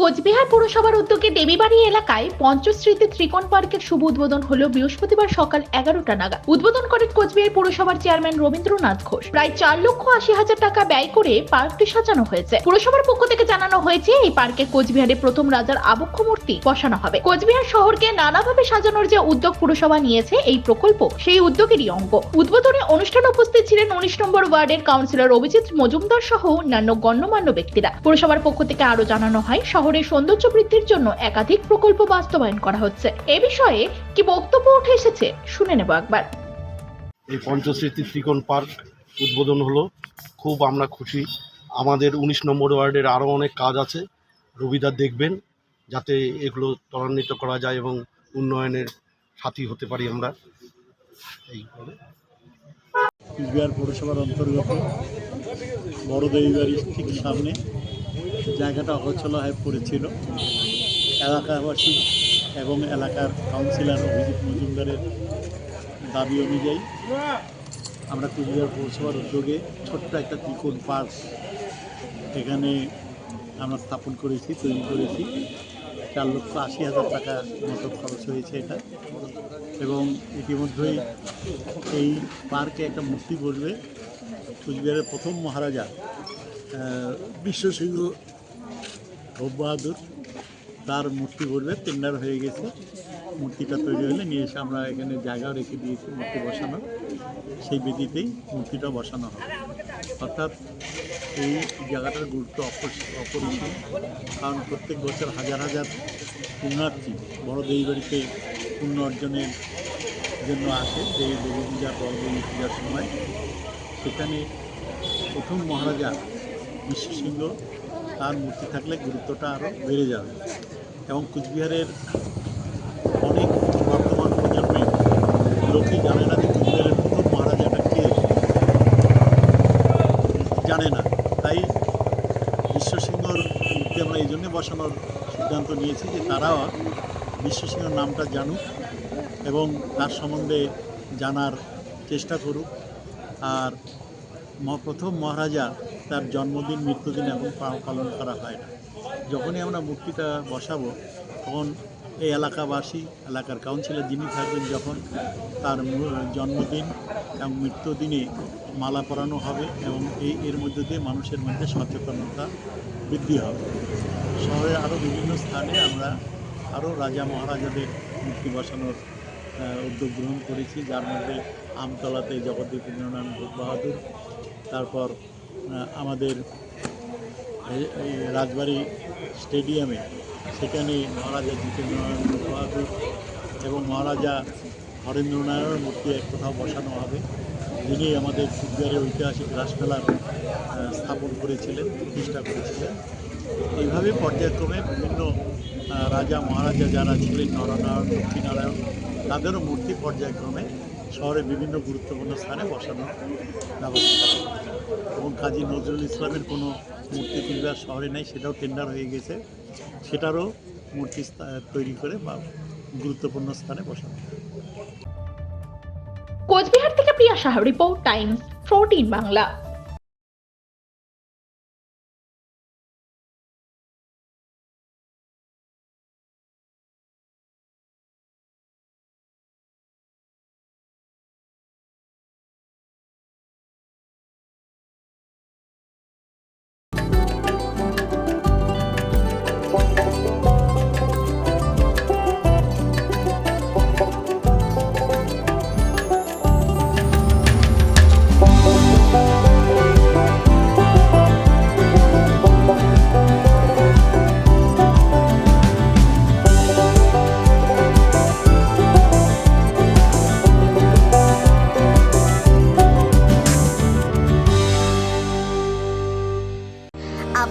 কোচবিহার পুরসভার উদ্যোগে দেবীবাড়ি এলাকায় পঞ্চস্মৃতি ত্রিকোণ পার্কের শুভ উদ্বোধন হলো বৃহস্পতিবার সকাল এগারোটা নাগাদ। উদ্বোধন করেন কোচবিহার পুরসভার চেয়ারম্যান রবীন্দ্রনাথ ঘোষ। প্রায় চার লক্ষ আশি হাজার টাকা ব্যয় করে পার্কটি সাজানো হয়েছে। পুরসভার পক্ষ থেকে জানানো হয়েছে, এই পার্কে কোচবিহারে প্রথম রাজার আবক্ষ মূর্তি বসানো হবে। কোচবিহার শহরকে নানাভাবে সাজানোর যে উদ্যোগ পুরসভা নিয়েছে, এই প্রকল্প সেই উদ্যোগেরই অঙ্গ। উদ্বোধনে অনুষ্ঠানে উপস্থিত ছিলেন উনিশ নম্বর ওয়ার্ডের কাউন্সিলর অভিজিৎ মজুমদার সহ অন্যান্য গণ্যমান্য ব্যক্তিরা। পুরসভার পক্ষ থেকে আরও জানানো হয় শহরের সৌন্দর্য বৃদ্ধির জন্য একাধিক প্রকল্প বাস্তবায়ন করা হচ্ছে। এ বিষয়ে কি বক্তব্য উঠে এসেছে শুনে নেব একবার। এই পঞ্চস্মৃতি ত্রিকোণ পার্ক উদ্বোধন হলো। খুব আমরা খুশি। আমাদের উনিশ নম্বর ওয়ার্ডের আরও অনেক কাজ আছে। রবিদার দেখবেন যাতে এগুলো ত্বরান্বিত করা যায় এবং উন্নয়নের সাথী হতে পারি আমরা। এই কুচবিহার পৌরসভার অন্তর্গত বড়দেবী বাড়ির ঠিক সামনে জায়গাটা অগোছলা হয়ে পড়েছিল। এলাকাবাসী এবং এলাকার কাউন্সিলর অভিজিৎ মজুমদারের দাবি অনুযায়ী আমরা কুচবিহার পৌরসভার উদ্যোগে ছোট্ট একটা ত্রিকোণ পার্ক এখানে আমরা স্থাপন করেছি, তৈরি করেছি। চার লক্ষ আশি হাজার টাকা মতো খরচ হয়েছে এটা। এবং ইতিমধ্যেই এই পার্কে একটা মূর্তি বসবে। কুচবিহারের প্রথম মহারাজা বিশ্বসিংহ ভোগ বাহাদুর তার মূর্তি বসবে টেন্ডার হয়ে গেছে। মূর্তিটা তৈরি হলে নিয়ে এসে আমরা এখানে জায়গা রেখে দিয়েছি, মূর্তি বসানো সেই বেদিতেই মূর্তিটা বসানো হবে। অর্থাৎ এই জায়গাটার গুরুত্ব অপরিস- অপরিসীম। কারণ প্রত্যেক বছর হাজার হাজার পুণ্যার্থী বড় দেবী বাড়িতে পুণ্য অর্জনের জন্য আসে। যে দেবী পূজা বড়দেবী পূজার সময়। সেখানে প্রথম মহারাজা বিশ্বসিংহ তার মূর্তি থাকলে গুরুত্বটা আরও বেড়ে যাবে। এবং কুচবিহারের অনেক বর্তমান প্রজন্মের লোকই জানে না যে কুচবিহারের প্রথম মহারাজাটা কে। জানে না। তাই বিশ্বসিংহর মূর্তি আমরা এই জন্যে বসানোর সিদ্ধান্ত নিয়েছি যে তারাও বিশ্বসিংহর নামটা জানুক এবং তার সম্বন্ধে জানার চেষ্টা করুক। আর প্রথম মহারাজা তার জন্মদিন, মৃত্যুদিন এখন পালন করা হয় না। যখনই আমরা মূর্তিটা বসাবো, তখন এই এলাকাবাসী, এলাকার কাউন্সিলর যিনি থাকবেন, যখন তার জন্মদিন এবং মৃত্যুদিনে মালা পরানো হবে এবং এই এর মধ্যে দিয়ে মানুষের মধ্যে সচেতনতা বৃদ্ধি হবে। শহরের আরও বিভিন্ন স্থানে আমরা আরও রাজা মহারাজাদের মূর্তি বসানোর উদ্যোগ গ্রহণ করেছি। যার মধ্যে আমতলাতে জগদ্দীপ ভোগ বাহাদুর তারপর আমাদের রাজবাড়ি স্টেডিয়ামে সেখানে মহারাজা ভোগ বাহাদুর এবং মহারাজা হরেন্দ্রনাথের মূর্তি এক কোথাও বসানো হবে। যিনি আমাদের কুচবিহারের ঐতিহাসিক রাসমেলার স্থাপন করেছিলেন, প্রতিষ্ঠা করেছিলেন। এইভাবে পর্যায়ক্রমে বিভিন্ন রাজা মহারাজা যারা ছিলেন নরনারায়ণ, লক্ষ্মীনারায়ণ, তাদেরও মূর্তি পর্যায়ক্রমে শহরের বিভিন্ন গুরুত্বপূর্ণ স্থানে বসানোর ব্যবস্থা। এবং কাজী নজরুল ইসলামের কোনো মূর্তি কুচবিহার শহরে নেই, সেটাও টেন্ডার হয়ে গেছে। সেটারও মূর্তি তৈরি করে বা গুরুত্বপূর্ণ স্থানে বসানো। কোচবিহার থেকে Priya Saha, report times, fourteen Bangla.